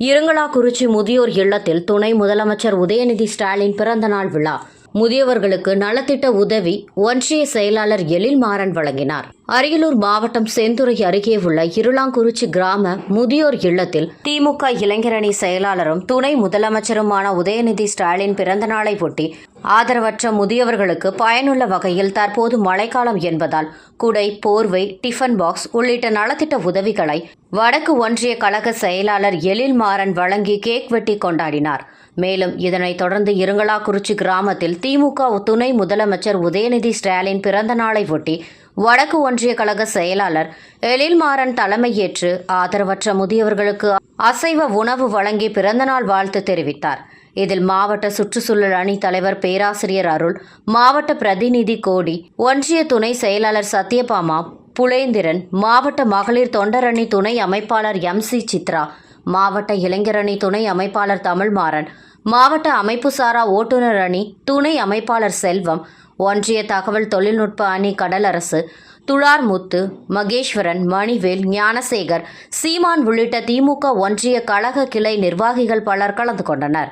இருங்கலாக்குறிச்சி முதியோர் இல்லத்தில் துணை முதலமைச்சர் உதயநிதி ஸ்டாலின் பிறந்தநாள் விழா. முதியவர்களுக்கு நலத்திட்ட உதவி ஒன்றிய செயலாளர் எழில் மாறன் வழங்கினார். அரியலூர் மாவட்டம் செந்துறை அருகே உள்ள இருளாங்குறிச்சி கிராம முதியோர் இல்லத்தில் திமுக இளைஞரணி செயலாளரும் துணை முதலமைச்சருமான உதயநிதி ஸ்டாலின் பிறந்தநாளை ஒட்டி ஆதரவற்ற முதியவர்களுக்கு பயனுள்ள வகையில் தற்போது மழைக்காலம் என்பதால் குடை போர்வை டிஃபன் பாக்ஸ் உள்ளிட்ட நலத்திட்ட உதவிகளை வடக்கு ஒன்றிய கழக செயலாளர் எழில் மாறன் வழங்கி கேக் வெட்டி கொண்டாடினார். மேலும் இதனைத் தொடர்ந்து இருங்கலாக்குறிச்சி கிராமத்தில் திமுக துணை முதலமைச்சர் உதயநிதி ஸ்டாலின் பிறந்த நாளை ஒட்டி வடக்கு ஒன்றிய கழக செயலாளர் எழில்மாறன் தலைமையேற்று ஆதரவற்ற முதியவர்களுக்கு அசைவ உணவு வழங்கி பிறந்தநாள் வாழ்த்து தெரிவித்தார். இதில் மாவட்ட சுற்றுச்சூழல் அணி தலைவர் பேராசிரியர் அருள் மாவட்ட பிரதிநிதி கோடி ஒன்றிய துணை செயலாளர் சத்யபாமா புலேந்திரன் மாவட்ட மகளிர் தொண்டரணி துணை அமைப்பாளர் எம். சி. சித்ரா மாவட்ட இளைஞரணி துணை அமைப்பாளர் தமிழ்மாறன் மாவட்ட அமைப்புசாரா ஓட்டுநர் அணி துணை அமைப்பாளர் செல்வம் ஒன்றிய தகவல் தொழில்நுட்ப அணி கடலரசு துளார் முத்து மகேஸ்வரன் மணிவேல் ஞானசேகர் சீமான் உள்ளிட்ட திமுக ஒன்றிய கழக கிளை நிர்வாகிகள் பலர் கலந்து கொண்டனர்.